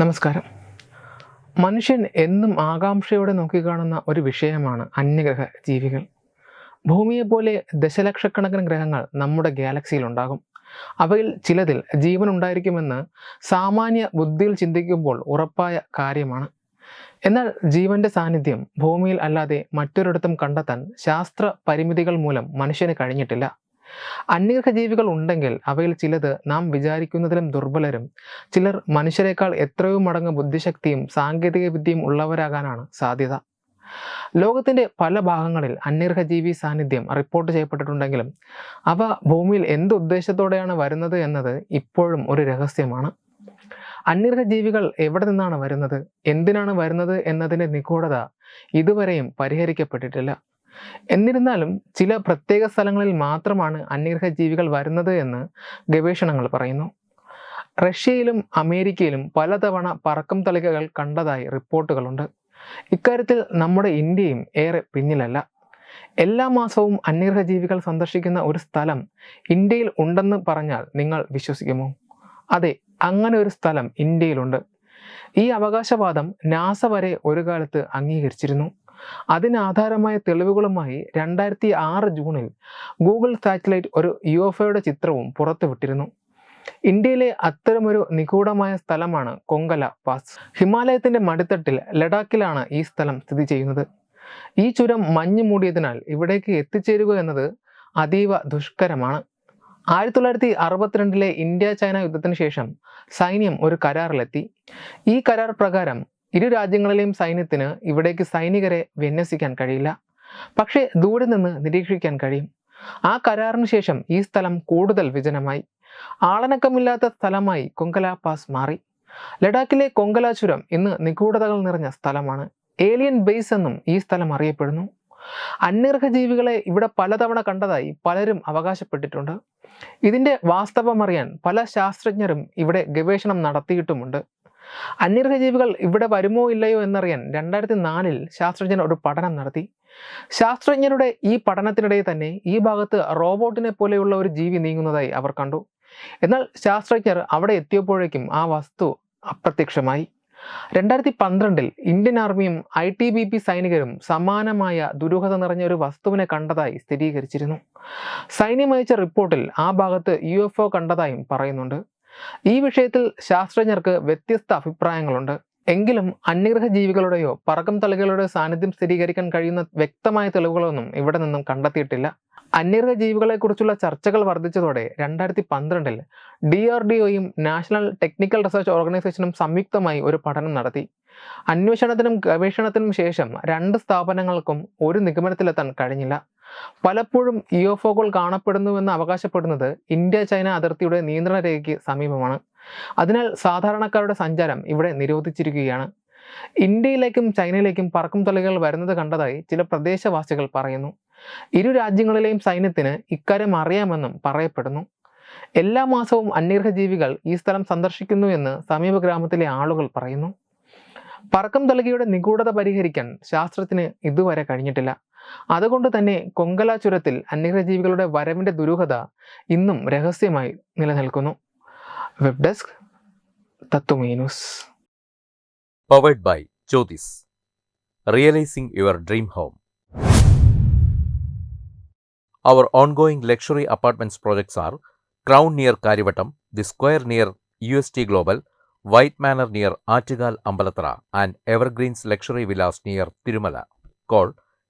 നമസ്കാരം. മനുഷ്യൻ എന്നും ആകാംക്ഷയോടെ നോക്കിക്കാണുന്ന ഒരു വിഷയമാണ് അന്യഗ്രഹ ജീവികൾ. ഭൂമിയെപ്പോലെ ദശലക്ഷക്കണക്കിന് ഗ്രഹങ്ങൾ നമ്മുടെ ഗാലക്സിയിൽ ഉണ്ടാകും. അവയിൽ ചിലതിൽ ജീവൻ ഉണ്ടായിരിക്കുമെന്ന് സാമാന്യ ബുദ്ധിയിൽ ചിന്തിക്കുമ്പോൾ ഉറപ്പായ കാര്യമാണ്. എന്നാൽ ജീവന്റെ സാന്നിധ്യം ഭൂമിയിൽ അല്ലാതെ മറ്റൊരിടത്തും കണ്ടെത്താൻ ശാസ്ത്ര പരിമിതികൾ മൂലം മനുഷ്യന് കഴിഞ്ഞിട്ടില്ല. അന്യഗ്രഹ ജീവികൾ ഉണ്ടെങ്കിൽ അവയിൽ ചിലത് നാം വിചാരിക്കുന്നതിലും ദുർബലരും. ചിലർ മനുഷ്യരെക്കാൾ എത്രയോ മടങ്ങ് ബുദ്ധിശക്തിയും സാങ്കേതിക വിദ്യയും ഉള്ളവരാകാനാണ് സാധ്യത. ലോകത്തിന്റെ പല ഭാഗങ്ങളിൽ അന്യഗ്രഹ ജീവി സാന്നിധ്യം റിപ്പോർട്ട് ചെയ്യപ്പെട്ടിട്ടുണ്ടെങ്കിലും അവ ഭൂമിയിൽ എന്ത് ഉദ്ദേശത്തോടെയാണ് വരുന്നത് എന്നത് ഇപ്പോഴും ഒരു രഹസ്യമാണ്. അന്യഗ്രഹ ജീവികൾ എവിടെ നിന്നാണ് വരുന്നത്? എന്തിനാണ് വരുന്നത് എന്നതിന്റെ നിഗൂഢത ഇതുവരെയും പരിഹരിക്കപ്പെട്ടിട്ടില്ല. എന്നിരുന്നാലും ചില പ്രത്യേക സ്ഥലങ്ങളിൽ മാത്രമാണ് അന്യഗ്രഹ ജീവികൾ വരുന്നത് എന്ന് ഗവേഷണങ്ങൾ പറയുന്നു. റഷ്യയിലും അമേരിക്കയിലും പലതവണ പറക്കം തളികകൾ കണ്ടതായി റിപ്പോർട്ടുകളുണ്ട്. ഇക്കാര്യത്തിൽ നമ്മുടെ ഇന്ത്യയും ഏറെ പിന്നിലല്ല. എല്ലാ മാസവും അന്യഗ്രഹ ജീവികൾ സന്ദർശിക്കുന്ന ഒരു സ്ഥലം ഇന്ത്യയിൽ ഉണ്ടെന്ന് പറഞ്ഞാൽ നിങ്ങൾ വിശ്വസിക്കുമോ? അതെ അങ്ങനെ ഒരു സ്ഥലം ഇന്ത്യയിലുണ്ട്. ഈ അവകാശവാദം നാസ വരെ ഒരു കാലത്ത് അംഗീകരിച്ചിരുന്നു. അതിനാധാരമായ തെളിവുകളുമായി രണ്ടായിരത്തി ആറ് ജൂണിൽ ഗൂഗിൾ സാറ്റലൈറ്റ് ഒരു യു എഫ് ഒയുടെ ചിത്രവും പുറത്തുവിട്ടിരുന്നു. ഇന്ത്യയിലെ അത്തരമൊരു നിഗൂഢമായ സ്ഥലമാണ് കൊങ്കല പാസ്. ഹിമാലയത്തിന്റെ മടിത്തട്ടിൽ ലഡാക്കിലാണ് ഈ സ്ഥലം സ്ഥിതി ചെയ്യുന്നത്. ഈ ചുരം മഞ്ഞു മൂടിയതിനാൽ ഇവിടേക്ക് എത്തിച്ചേരുക എന്നത് അതീവ ദുഷ്കരമാണ്. ആയിരത്തി തൊള്ളായിരത്തി അറുപത്തിരണ്ടിലെ ഇന്ത്യ ചൈന യുദ്ധത്തിന് ശേഷം സൈന്യം ഒരു കരാറിലെത്തി. ഈ കരാർ പ്രകാരം ഇരു രാജ്യങ്ങളിലെയും സൈന്യത്തിന് ഇവിടേക്ക് സൈനികരെ വിന്യസിക്കാൻ കഴിയില്ല. പക്ഷേ ദൂരെ നിന്ന് നിരീക്ഷിക്കാൻ കഴിയും. ആ കരാറിന് ശേഷം ഈ സ്ഥലം കൂടുതൽ വിജനമായി. ആളനക്കമില്ലാത്ത സ്ഥലമായി കൊങ്കല പാസ് മാറി. ലഡാക്കിലെ കൊങ്കല ചുരം ഇന്ന് നിഗൂഢതകൾ നിറഞ്ഞ സ്ഥലമാണ്. ഏലിയൻ ബേസ് എന്നും ഈ സ്ഥലം അറിയപ്പെടുന്നു. അന്യർഹ ജീവികളെ ഇവിടെ പലതവണ കണ്ടതായി പലരും അവകാശപ്പെട്ടിട്ടുണ്ട്. ഇതിന്റെ വാസ്തവം അറിയാൻ പല ശാസ്ത്രജ്ഞരും ഇവിടെ ഗവേഷണം നടത്തിയിട്ടുമുണ്ട്. അന്യർഹ ജീവികൾ ഇവിടെ വരുമോ ഇല്ലയോ എന്നറിയാൻ രണ്ടായിരത്തി നാലിൽ ശാസ്ത്രജ്ഞർ ഒരു പഠനം നടത്തി. ശാസ്ത്രജ്ഞരുടെ ഈ പഠനത്തിനിടയിൽ തന്നെ ഈ ഭാഗത്ത് റോബോട്ടിനെ പോലെയുള്ള ഒരു ജീവി നീങ്ങുന്നതായി അവർ കണ്ടു. എന്നാൽ ശാസ്ത്രജ്ഞർ അവിടെ എത്തിയപ്പോഴേക്കും ആ വസ്തു അപ്രത്യക്ഷമായി. രണ്ടായിരത്തി പന്ത്രണ്ടിൽ ഇന്ത്യൻ ആർമിയും ഐ ടി ബി പി സൈനികരും സമാനമായ ദുരൂഹത നിറഞ്ഞ ഒരു വസ്തുവിനെ കണ്ടതായി സ്ഥിരീകരിച്ചിരുന്നു. സൈന്യം അയച്ച റിപ്പോർട്ടിൽ ആ ഭാഗത്ത് യു കണ്ടതായും പറയുന്നുണ്ട്. ഈ വിഷയത്തിൽ ശാസ്ത്രജ്ഞർക്ക് വ്യത്യസ്ത അഭിപ്രായങ്ങളുണ്ട്. എങ്കിലും അന്യഗ്രഹ ജീവികളുടെയോ പറക്കം തളികളുടെയോ സാന്നിധ്യം സ്ഥിരീകരിക്കാൻ കഴിയുന്ന വ്യക്തമായ തെളിവുകളൊന്നും ഇവിടെ നിന്നും കണ്ടെത്തിയിട്ടില്ല. അന്യഗ്രഹ ജീവികളെക്കുറിച്ചുള്ള ചർച്ചകൾ വർദ്ധിച്ചതോടെ രണ്ടായിരത്തി പന്ത്രണ്ടിൽ ഡി ആർ ഡി ഒയും നാഷണൽ ടെക്നിക്കൽ റിസർച്ച് ഓർഗനൈസേഷനും സംയുക്തമായി ഒരു പഠനം നടത്തി. അന്വേഷണത്തിനും ഗവേഷണത്തിനും ശേഷം രണ്ട് സ്ഥാപനങ്ങൾക്കും ഒരു നിഗമനത്തിലെത്താൻ കഴിഞ്ഞില്ല. പലപ്പോഴും ഇയോഫോകൾ കാണപ്പെടുന്നുവെന്ന് അവകാശപ്പെടുന്നത് ഇന്ത്യ ചൈന അതിർത്തിയുടെ നിയന്ത്രണ രേഖയ്ക്ക് സമീപമാണ്. അതിനാൽ സാധാരണക്കാരുടെ സഞ്ചാരം ഇവിടെ നിരോധിച്ചിരിക്കുകയാണ്. ഇന്ത്യയിലേക്കും ചൈനയിലേക്കും പറക്കും തൊലകൾ വരുന്നത് കണ്ടതായി ചില പ്രദേശവാസികൾ പറയുന്നു. ഇരു രാജ്യങ്ങളിലെയും സൈന്യത്തിന് ഇക്കാര്യം അറിയാമെന്നും പറയപ്പെടുന്നു. എല്ലാ മാസവും അന്യഗ്രഹജീവികൾ ഈ സ്ഥലം സന്ദർശിക്കുന്നു എന്ന് സമീപ ഗ്രാമത്തിലെ ആളുകൾ പറയുന്നു. പറക്കം തളികയുടെ നിഗൂഢത പരിഹരിക്കാൻ ശാസ്ത്രത്തിന് ഇതുവരെ കഴിഞ്ഞിട്ടില്ല. അതുകൊണ്ട് തന്നെ കൊങ്കല ചുരത്തിൽ അന്യഗ്രഹ ജീവികളുടെ ദുരൂഹത ഇന്നും രഹസ്യമായി നിലനിൽക്കുന്നു web desk തത്വമേ news powered by Jyotis. Realizing your dream home. Our ongoing luxury apartments projects are Crown near Karivatam, The Square near UST Global, White Manor near Artigal Ambalatra,